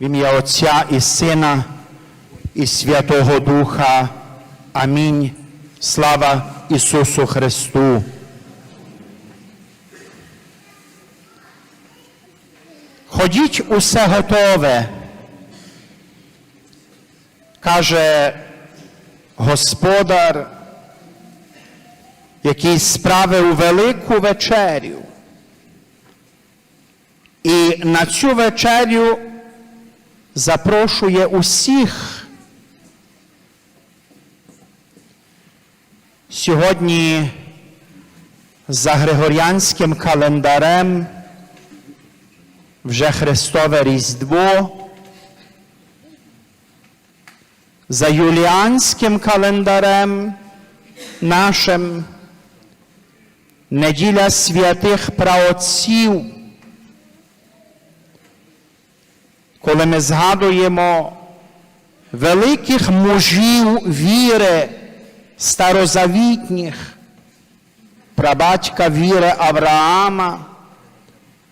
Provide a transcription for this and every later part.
В ім'я Отця і Сина і Святого Духа. Амінь. Слава Ісусу Христу. Ходіть усе готове, каже Господар, який справив велику вечерю. І на цю вечерю запрошує усіх. Сьогодні за Григоріанським календарем вже Христове Різдво. За юліанським календарем нашим неділя святих праотців, коли ми згадуємо великих мужів віри старозавітніх, прабатька віри Авраама,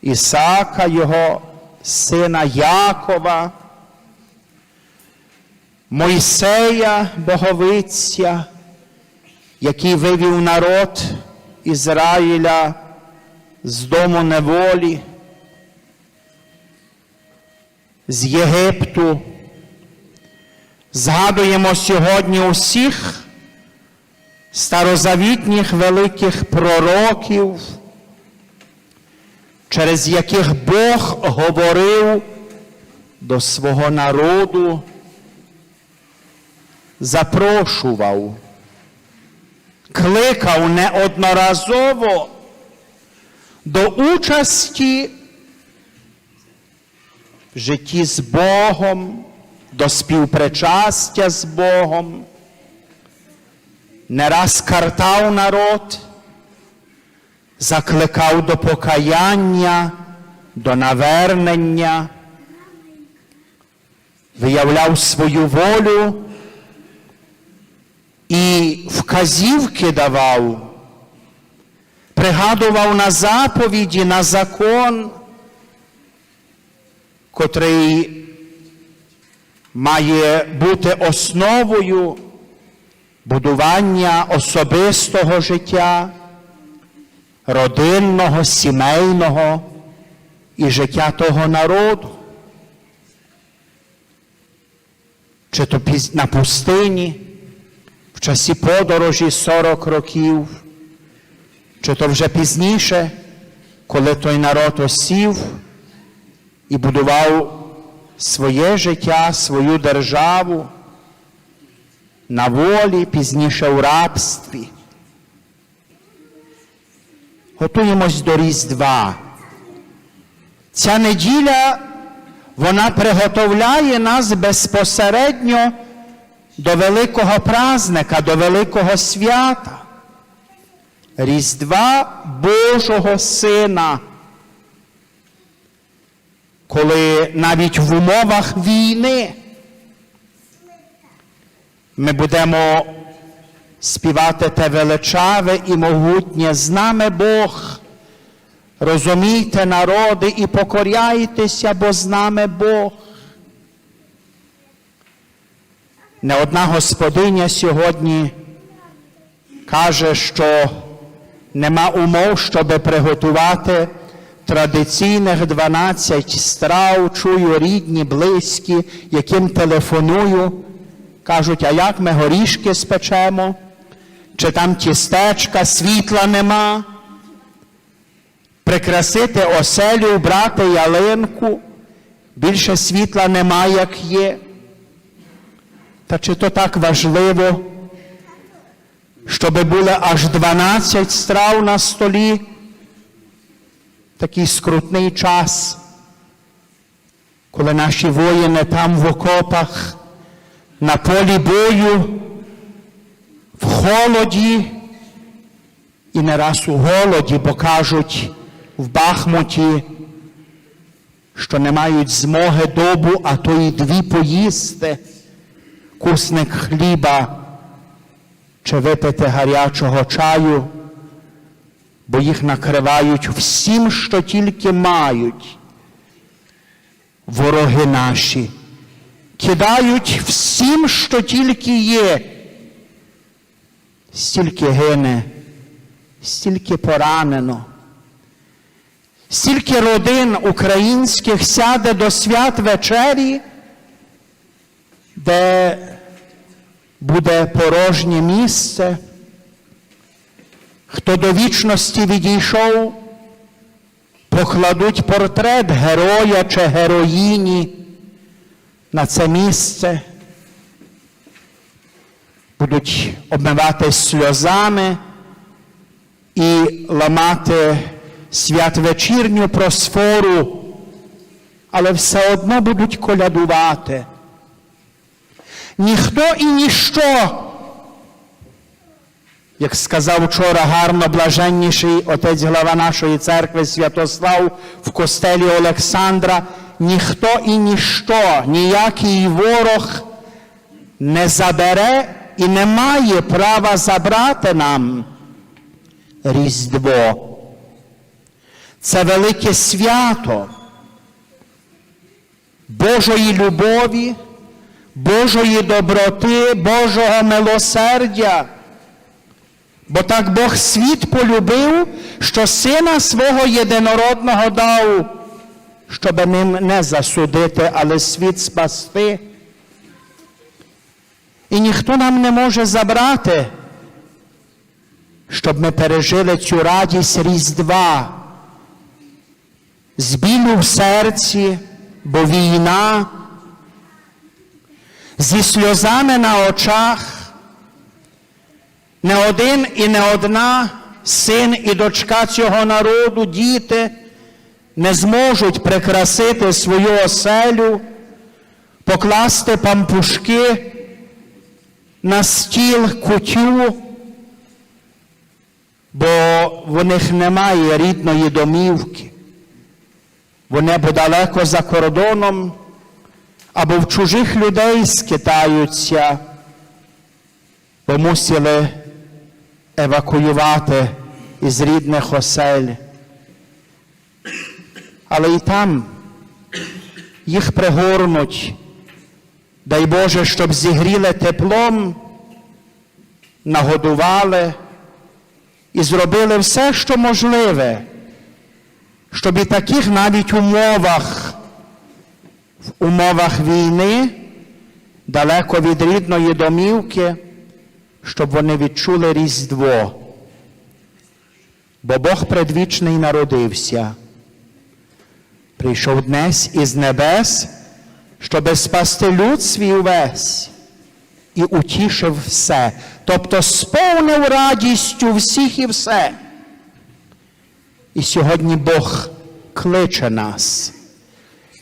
Ісака, його сина Якова, Мойсея Боговиця, який вивів народ Ізраїля з дому неволі, з Єгипту. Згадуємо сьогодні усіх старозавітніх великих пророків, через яких Бог говорив до свого народу, запрошував, кликав неодноразово до участі житті з Богом, до співпричастя з Богом, не раз картав народ, закликав до покаяння, до навернення, виявляв свою волю і вказівки давав, пригадував на заповіді, на закон, котрий має бути основою будування особистого життя, родинного, сімейного і життя того народу. Чи то на пустині, в часі подорожі 40 років, чи то вже пізніше, коли той народ осів і будував своє життя, свою державу на волі, пізніше у рабстві. Готуємось до Різдва. Ця неділя вона приготовляє нас безпосередньо до великого празника, до великого свята. Різдва Божого Сина. Коли навіть в умовах війни ми будемо співати те величаве і могутнє з нами Бог. Розумійте, народи, і покоряйтеся, бо з нами Бог. Не одна господиня сьогодні каже, що нема умов, щоб приготувати традиційних 12 страв, чую рідні, близькі, яким телефоную. Кажуть, а як ми горішки спечемо? Чи там тістечка, світла нема? Прикрасити оселю, брати ялинку, більше світла нема, як є. Та чи то так важливо, щоб були аж 12 страв на столі? Такий скрутний час, коли наші воїни там в окопах, на полі бою, в холоді і не раз у голоді, бо кажуть в Бахмуті, що не мають змоги добу, а то і дві поїсти, кусник хліба чи випити гарячого чаю, бо їх накривають всім, що тільки мають. вороги наші, кидають всім, що тільки є. Стільки гине, стільки поранено, стільки родин українських сяде до свят вечері, де буде порожнє місце. Хто до вічності відійшов, покладуть портрет героя чи героїні на це місце, будуть обмиватись сльозами і ламати святвечірню просфору, але все одно будуть колядувати. Ніхто і ніщо як сказав вчора гарно блаженніший отець глава нашої церкви Святослав в костелі Олександра, ніхто і ніщо, ніякий ворог не забере і не має права забрати нам Різдво. Це велике свято Божої любові, Божої доброти, Божого милосердя. Бо так Бог світ полюбив, що сина свого єдинородного дав, щоб ним не засудити, але світ спасти. І ніхто нам не може забрати, щоб ми пережили цю радість Різдва, з білю в серці, бо війна, зі сльозами на очах. Не один і не одна син і дочка цього народу, діти не зможуть прикрасити свою оселю, покласти пампушки на стіл кутю, бо в них немає рідної домівки. Вони або далеко за кордоном, або в чужих людей скитаються, бо мусили евакуювати із рідних осель. Але і там їх пригорнуть, дай Боже, щоб зігріли теплом, нагодували і зробили все, що можливе, щоб і таких навіть умовах, в умовах війни, далеко від рідної домівки, щоб вони відчули Різдво. Бо Бог предвічний народився. Прийшов днес із небес, щоби спасти люд свій увесь і утішив все, тобто сповнив радістю всіх і все. І сьогодні Бог кличе нас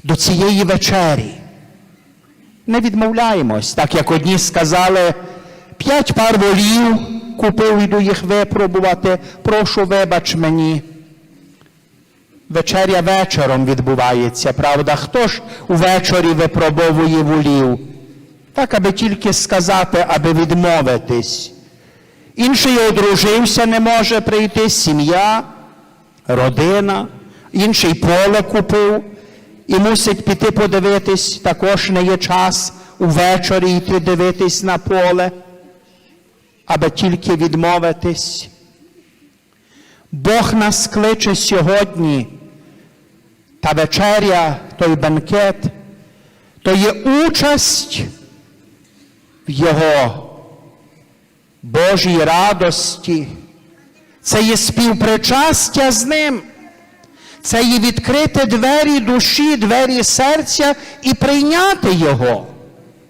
до цієї вечері. Не відмовляємось, так як одні сказали, п'ять пар волів купив, іду їх випробувати, прошу, вибач мені. Вечеря вечором відбувається, правда? Хто ж увечері випробовує волів? Так, аби тільки сказати, аби відмовитись. Інший одружився, не може прийти, сім'я, родина, інший поле купив і мусить піти подивитись, також не є час увечері йти дивитись на поле, аби тільки відмовитись. Бог нас кличе сьогодні, та вечеря, той бенкет, то є участь в Його Божій радості, це є співпричастя з Ним, це є відкрити двері душі, двері серця і прийняти Його.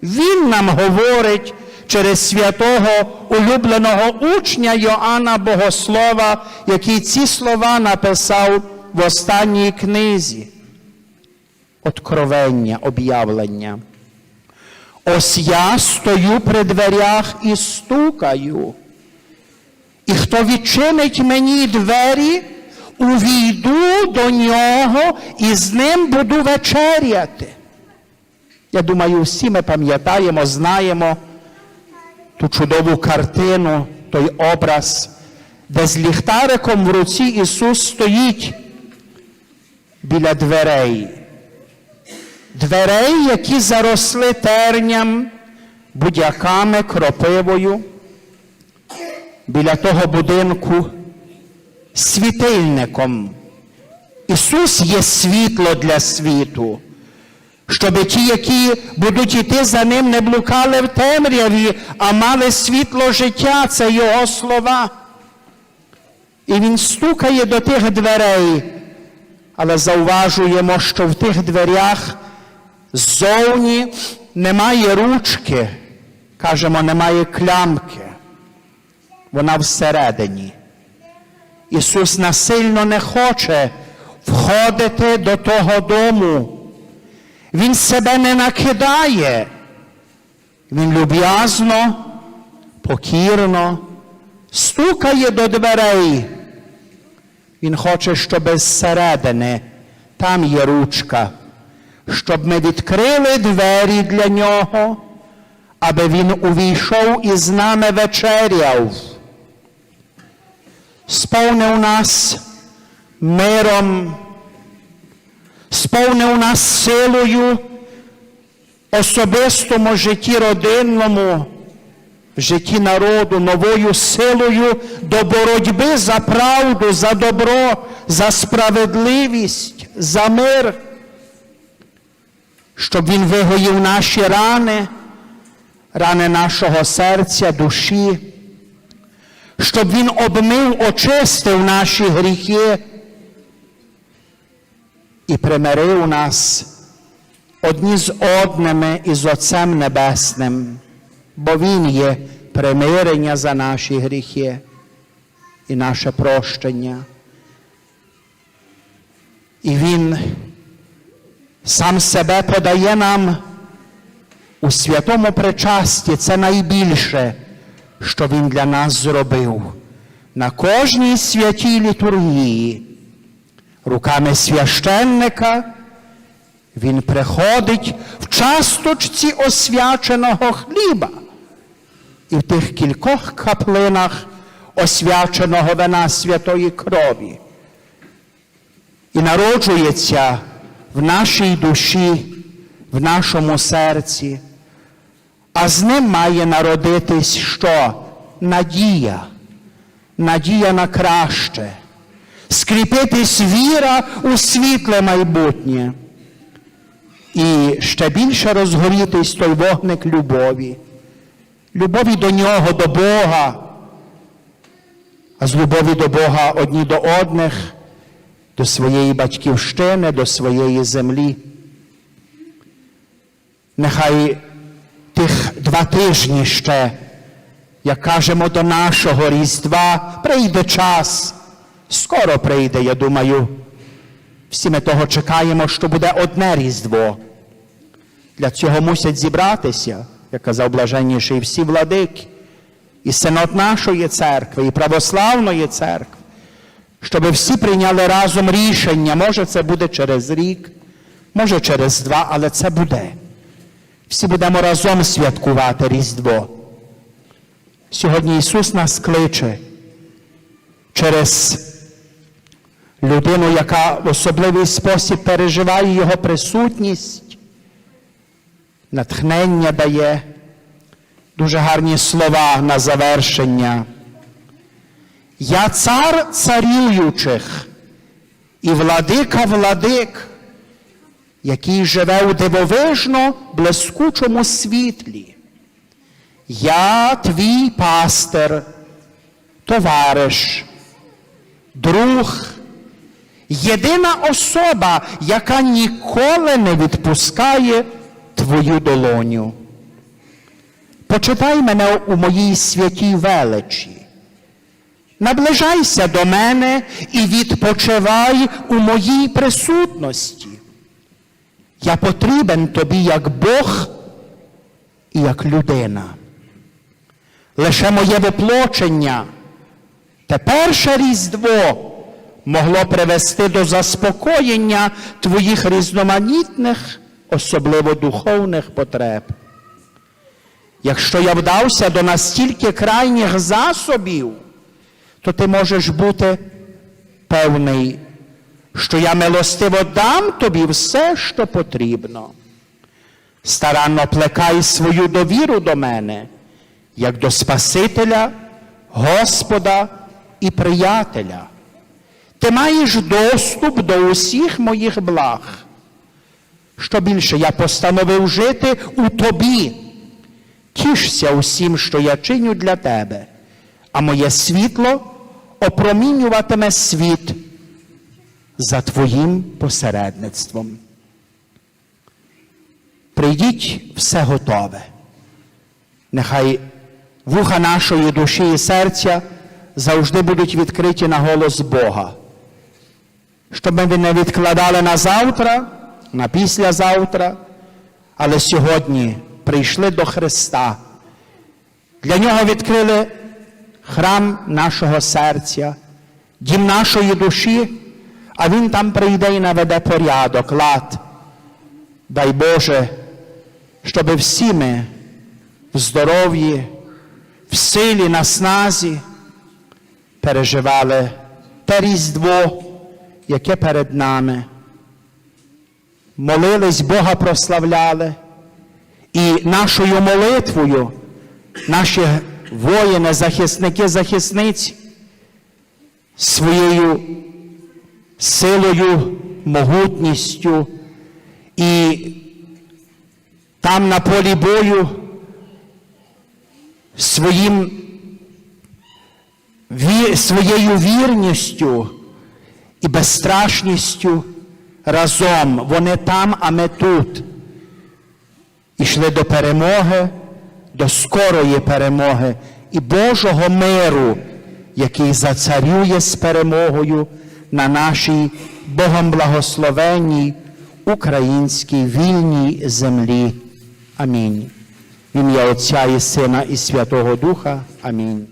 Він нам говорить через святого улюбленого учня Йоанна Богослова, який ці слова написав в останній книзі. Откровення, об'явлення. Ось я стою при дверях і стукаю. І хто відчинить мені двері, увійду до нього і з ним буду вечеряти. Я думаю, всі ми пам'ятаємо, знаємо ту чудову картину, той образ, де з ліхтариком в руці Ісус стоїть біля дверей. дверей, які заросли терням, будяками, кропивою. Біля того будинку світильником. Ісус є світло для світу, щоб ті, які будуть іти за ним, не блукали в темряві, а мали світло життя, це Його слова. І Він стукає до тих дверей, але зауважуємо, що в тих дверях ззовні немає ручки, кажемо, немає клямки. Вона всередині. Ісус насильно не хоче входити до того дому. Він себе не накидає. Він люб'язно, покірно стукає до дверей. Він хоче, щоб зсередини там є ручка, щоб ми відкрили двері для нього, аби він увійшов і з нами вечеряв сповнив нас миром, Сповнив нас силою особистому житті родинному, в житті народу, новою силою до боротьби за правду, за добро, за справедливість, за мир, щоб Він вигоїв наші рани, рани нашого серця, душі щоб Він обмив, очистив наші гріхи і примирив нас одні з одними і з Отцем Небесним, бо Він є примирення за наші гріхи і наше прощення. І Він сам себе подає нам у святому причасті, це найбільше що Він для нас зробив на кожній святій літургії. Руками священника Він приходить в часточці освяченого хліба і в тих кількох каплинах освяченого вина святої крові. І народжується в нашій душі, в нашому серці а з ним має народитись що? Надія, надія на краще, скріпитись віра у світле майбутнє. І ще більше розгорітись той вогник любові, любові до нього, до Бога, а з любові до Бога одні до одних, до своєї батьківщини, до своєї землі. Нехай тих два тижні ще, як кажемо, до нашого Різдва, прийде час. Скоро прийде, я думаю. Всі ми того чекаємо, що буде одне Різдво. Для цього мусять зібратися, як казав блаженніший, всі владики, і синод нашої церкви, і православної церкви, щоб всі прийняли разом рішення. Може, це буде через рік, може через два, але це буде. Всі будемо разом святкувати Різдво. Сьогодні Ісус нас кличе через людину, яка в особливий спосіб переживає Його присутність, натхнення дає, дуже гарні слова на завершення. Я цар царюючих і владика владик який живе у дивовижно блискучому світлі. Я твій пастир, товариш, друг, єдина особа, яка ніколи не відпускає твою долоню. Почитай мене у моїй святій величі. Наближайся до мене і відпочивай у моїй присутності. Я потрібен тобі як Бог і як людина. Лише моє виплочення, теперше Різдво могло привести до заспокоєння твоїх різноманітних, особливо духовних потреб. Якщо я вдався до настільки крайніх засобів, то ти можеш бути певний що я милостиво дам тобі все, що потрібно. старанно плекай свою довіру до мене, як до Спасителя, Господа і приятеля. Ти маєш доступ до усіх моїх благ. Що більше я постановив жити у тобі. Тішся усім, що я чиню для тебе, а моє світло опромінюватиме світ за твоїм посередництвом. Прийдіть все готове. Нехай вуха нашої душі і серця завжди будуть відкриті на голос Бога. Щоб ми не відкладали на завтра, на післязавтра, але сьогодні прийшли до Христа. Для нього відкрили храм нашого серця, дім нашої душі, а Він там прийде і наведе порядок, лад. Дай Боже, щоб всі ми в здоров'ї, в силі, насназі переживали те Різдво, яке перед нами. Молились, Бога прославляли, і нашою молитвою наші воїни, захисники, захисниці своєю силою, могутністю і там на полі бою своїм, своєю вірністю і безстрашністю разом. Вони там, а ми тут. Ішли до перемоги, до скорої перемоги і Божого миру, який зацарює з перемогою на нашій Богом благословенній українській вільній землі. Амінь. В ім'я Отця і Сина і Святого Духа. Амінь.